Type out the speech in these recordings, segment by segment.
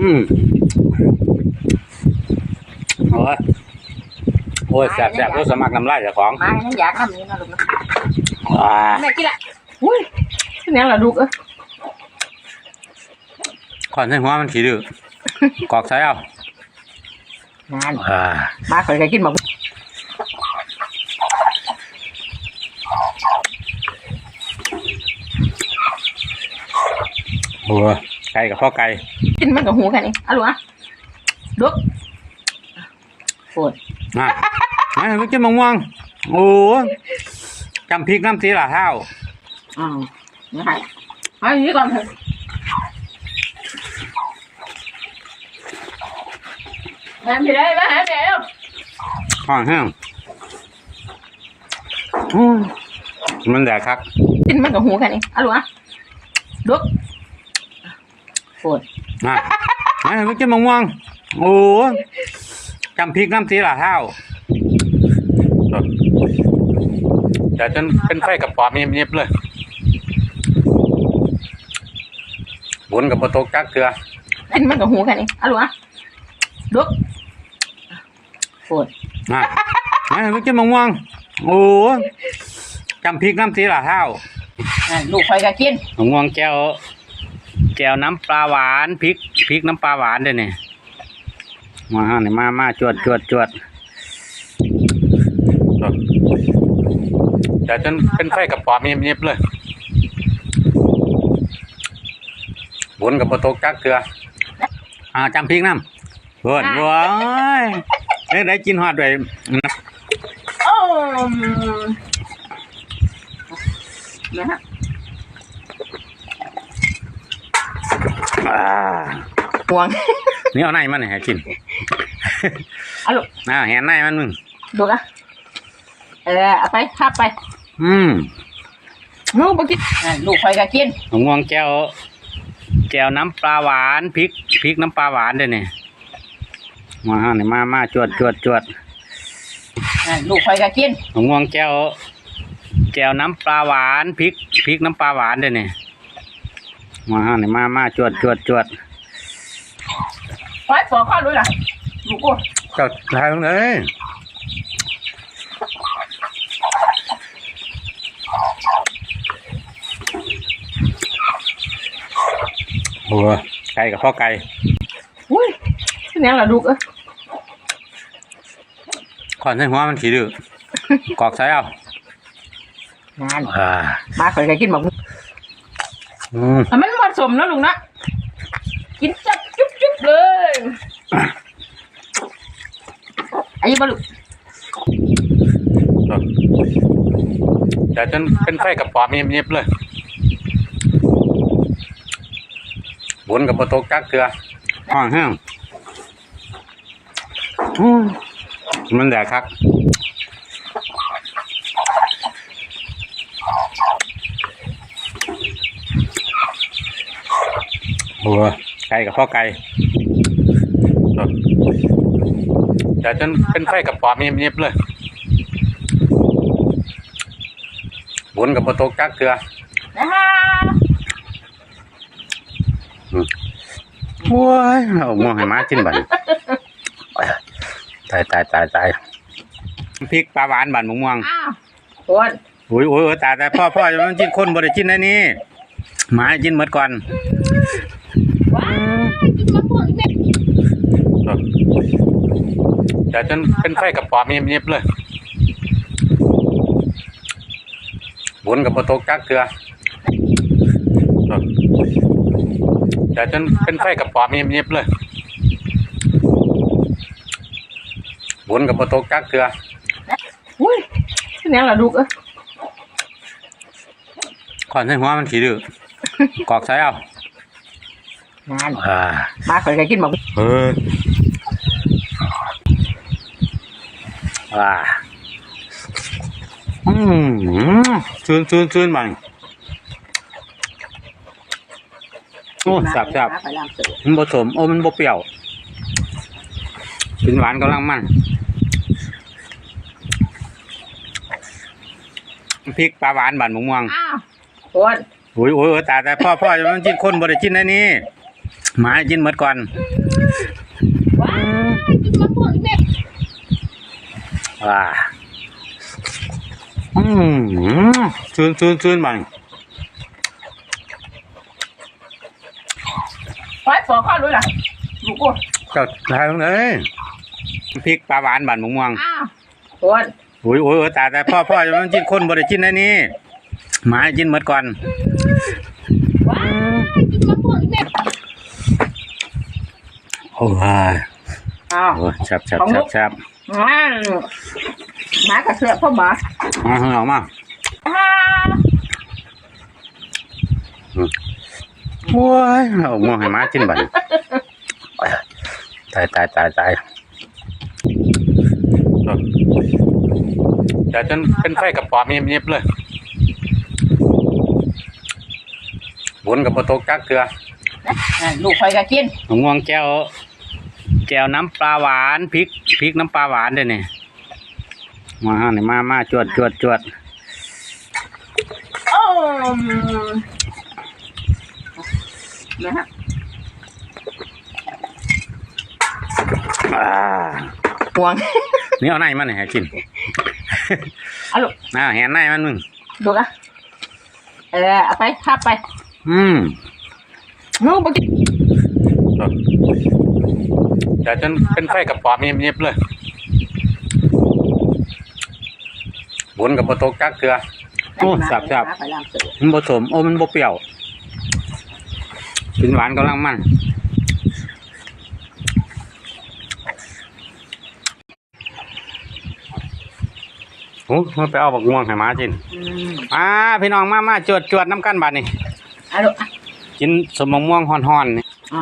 อืมโอ้ยโอ้ยแสบแสบรู้สมัครน้ำลายเจ้าของมาให้อยากทำนี้นะลูกนะอ่าแม่กินละอุ้ยที่นี่ละลูกเอ้ยก่อนใส่หัวมันขี้ดื้อกอกใส่เอานานอ่ามาเคยเคยกินบอกโอ้ยไก่กับพ่อไก่ กินมันกับหูแค่นี้เอาลูกอะลูกโอ้ยอะไอ้ไปกินมะม่วงโอ้ยจำพริกน้ำสีหล่าเท้าอืมนี่ค่ะเอาอย่างนี้ก่อนเถอะแม่พี่ได้ไหมแม่เดี๋ยวห่อนแห้งอืมมันแดดคักกินมันกับหูแค่นี้เอาลูกอะลูก โอ้ยอะไอ้ไปกินมะม่วง โอ้ยจำพริกน้ำสีหล่าเท้าแต่จนเป็นไฟกับปอบเงียบๆเลยบุญกับประตกจักเกลือกินมันกับหูแค่นี้เอาลูกอะลูกโอ้ยอะไอ้ไปกินมะม่วง โอ้ยจำพริกน้ำสีหล่าเท้าอะลูกคอยก็กินมะม่วงแก้ว แก้วน้ำปลาหวานพริกพริกน้ำปลาหวานเด้อเนี่ยมาฮะนี่มามาจวดจวดจวดแต่จนเป็นไฟกับปอบเงียบๆเลยบุญกับประตกจักเกลืออ่าจำพริกน้ำเพื่อนว้ายเอ้ยได้กินฮอดด้วยนะโอ้นะฮะ อ่าห่วง นี่เอาในมันให้กินเอาลูกอ่าเห็นในมันมึงดูนะเออเอาไปคาบไปอืมลูกมากินอะลูกคอยก็กินมะม่วงแก้วแก้วน้ำปลาหวานพริกพริกน้ำปลาหวานเด้อเนี่ยมาฮะนี่มามาจวดจวดจวดอะลูกคอยก็กินมะม่วงแก้วแก้วน้ำปลาหวานพริกพริกน้ำปลาหวานเด้อเนี่ย มาฮะนี่มามาจวดจวดจวดไว้ปอกข้าวด้วยล่ะลูกกูเจ้าทายมึงเลยโอ้ยไก่กับพ่อไก่อุ้ยที่นี่ละลูกเอ้ยก่อนใส่หัวมันขี้ดื้อกอกใส่เอานานอ่ามาเคยเคยกินบอก อืมแต่มันผสมนะลุงนะกินจับจุ๊บจุ๊บเลยอายุบลูกแต่จนเป็นไฟกับปอบเงียบๆเลยบุญกับประตกจักเกลือห่อนแห้งอืมมันแดดคัก อ้ยไก่กับพ่อไก่แต่จนเป็นไฟกับปอบเงียบๆเลยบุญกับประตกจักเกลือนะฮะโอ้ยเอาม่วงให้หมากินบัดนตายตายตายตายพริกปลาหวานบันมะม่วงอ้าวคนโอ้ยโอ้ยโอ้ยตายตายพ่อพ่อมันกินคนบ่ได้กินได้นี่หมากินหมดก่อน ว้ายกินมะม่วงอีกแม่แต่จนเป็นไฟกับปอบเงียบๆเลย บุญกับประตกจักเกลือแต่จนเป็นไฟกับปอบเงียบๆเลย บุญกับประตกจักเกลืออุ้ยที่นี่ละลูกเอ้ยก่อนใส่หัวมันขี้ดื้อกอกใส่เอา นานอ่ามาเคยเคยกินบอกเอออ่าอืมซูนซูนซูนมันโอ้สับสับมาไปล้างตัวมันผสมโอ้มันบ่เปรี้ยวกินหวานกำลังมันพริกปลาหวานบานมะม่วงอ้าวคน โอ้ยโอ้ยโอ้ยตายตายพ่อพ่อมันกินคนบ่ได้กินได้นี่ หมากินหมดก่อนว้ายกินมะม่วงอีกแม่ว้าอืมซูนซูนซูนบังไว้ปอกข้าวด้วยล่ะลูกกูเจ้าทายเลยพริกปลาหวานบานหมงม่วงอ้าวคนโอ้ยโอ้ยโอ้ยตายแต่พ่อพ่อจะมันกินคนบ่ได้กินนะนี่หมากินหมดก่อน ว้ายกินมะม่วงอีกแม่ โอ้ยอ้าวโอ้ยชับชับของชัลูบกชับอ้าวหมากระเสือกพ่อหมาเอาเอาออกมาอ้าวโอ้ยเอาม่วงให้หมากินบัดตายตายตายตายเดี๋ยวจนเป็นไฟกับปอบเงียบๆเลยบนกับประตูกักเกลือนั่นลูกคอยก็กินมะม่วงแก้ว แก้วน้ำปลาหวานพริกพริกน้ำปลาหวานด้วยนี่มาฮะนี่มามาจวดจวดจวดโอ้มนะฮะอ่าห่วงนี่เอาในมันให้กินเอาลูกอ่าแหนในมันมึงดูนะเออเอาไปทับไป อืมนู้นไปกิน เดี๋ยวจนเป็นไฟกับปอบเงียบๆเลยบนกับประตูกักเกลือโอ้สับสับไปล้างตัวมันผสมโอ้มันบ่เปรี้ยวกินหวานกำลังมันโอ้มาไปเอาบักม่วงให้หมากินอืมอ่าพี่น้องมามาจวดจวดน้ำกันบัดนี่เอาลูกอะกินสมบักม่วงห่อนๆนี่อ๋อ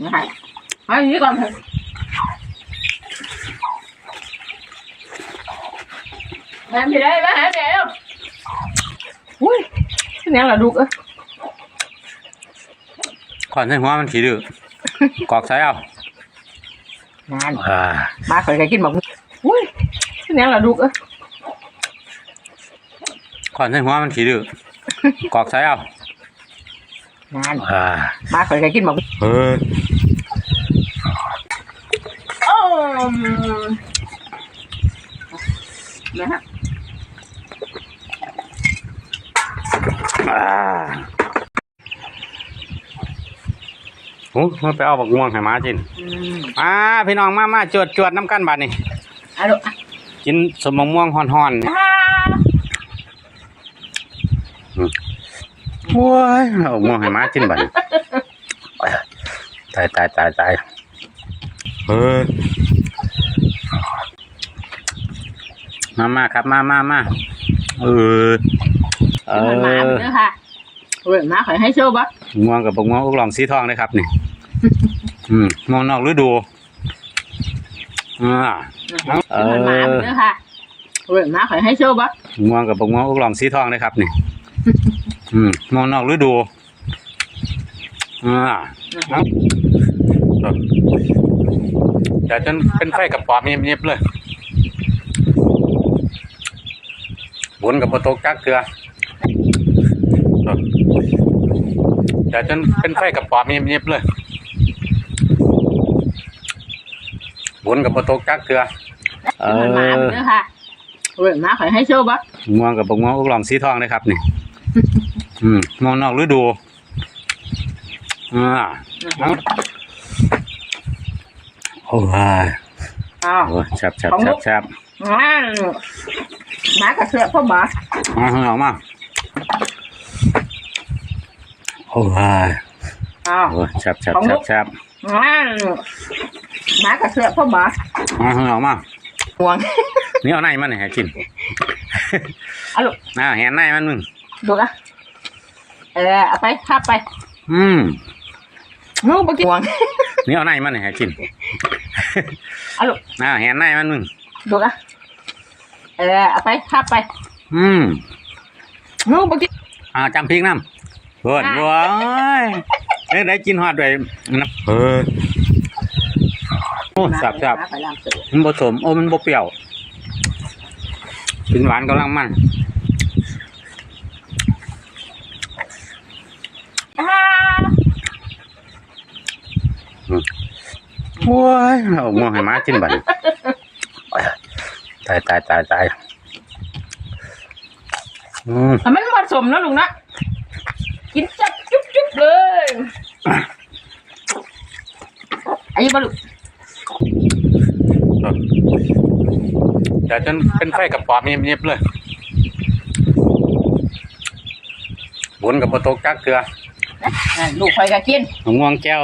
นี่ให้เอาอย่างนี้ก่อนเถอะแม่พี่ได้ไหมแม่เร็วอุ้ยที่นี่เหรอลูกเอ้ยก่อนใส่ หัวมันขี้ดื้อกอกใส่เอานานอ่ามาเคยกินบอกอุ้ยที่นี่เหรอลูกเอ้ยก่อนใส่หัวมันขี้ดื้อก อ้มนะฮะอ่าโอ้มาไปเอาบักม่วงให้หมากินอืมอ่าพี่น้องมามาจวดจวดน้ำกันบัดนี่เอาลูกอะกินสมบักม่วงห่อนๆนี่อ่าโอ้ยเอาม่วงให้หมากินบัดนี้ตายตายตายตายเออ มามาครับ มามามาเออเอมันมาอเด้อค่ะเว้ยมาขอให้โชว์บ่ม่วงกับบักม่วงอุกหลองสีทองเลยครับนี่อืมม่วงนอกฤดูอ่าเออมันมาเด้อค่ะเว้ยมาขอให้โชว์บ่ม่วงกับบักม่วงอุกหลองสีทองเลยครับนี่อืมม่วงนอกฤดูอ่าเดี๋ยวจนเป็นไฟกับปอบเงียบๆเลย บนกับประตูกักเกลือเดี๋ยวจนเป็นไฟกับปอบเงียบๆเลยบนกับประตูกักเกลือเอมันมาอเด้อค่ะเว้ยมาขอให้โชว์บ่ม่วงกับบักม่วงอุกหลองสีทองเลยครับนี่อืมม่วงนอกฤดูอ่าโอ้ยอ้าวโอ้ยชับชับของชัลูบกชับอ่า หมากระเสือกพ่อหมามาข้างออกมาโอ้ยอ้าว โอ้ยชับชับของลูชับก ชับอ่าหมากระเสือกพ่อหมามาข้างออกมาห่วง นี่เอาในมันให้กินเอาลูกอ่าแหนในมันมึงดูนะเออเอาไปทับไปอืมนู้นไปกินห่วงนี่เอาในมันให้กินเอาลูกอ่าแหนในมันมึงดูนะ เออเอาไปทับไปอืมนู้นไปกินอ่าจำพริกน้ำเพื่อนเว้ยเอ้ยได้กินฮอดด้วยนะเออโอ้สับสับไปล้างตัวมันผสมโอ้มันบ่เปรี้ยวกินหวานกำลังมันอ่าโอ้ยเอาม่วงให้หมากินบัดนี้ตายตายตายตายอืมแต่มันผสมนะลุงนะกินจับจุ๊บจุ๊บเลยไอ้บลุเดี๋ยวจนเป็นไฟกับปอบเงียบๆเลยบนกับปตกจักเกลือนั่นลูกไฟก็กินมะม่วงแก้ว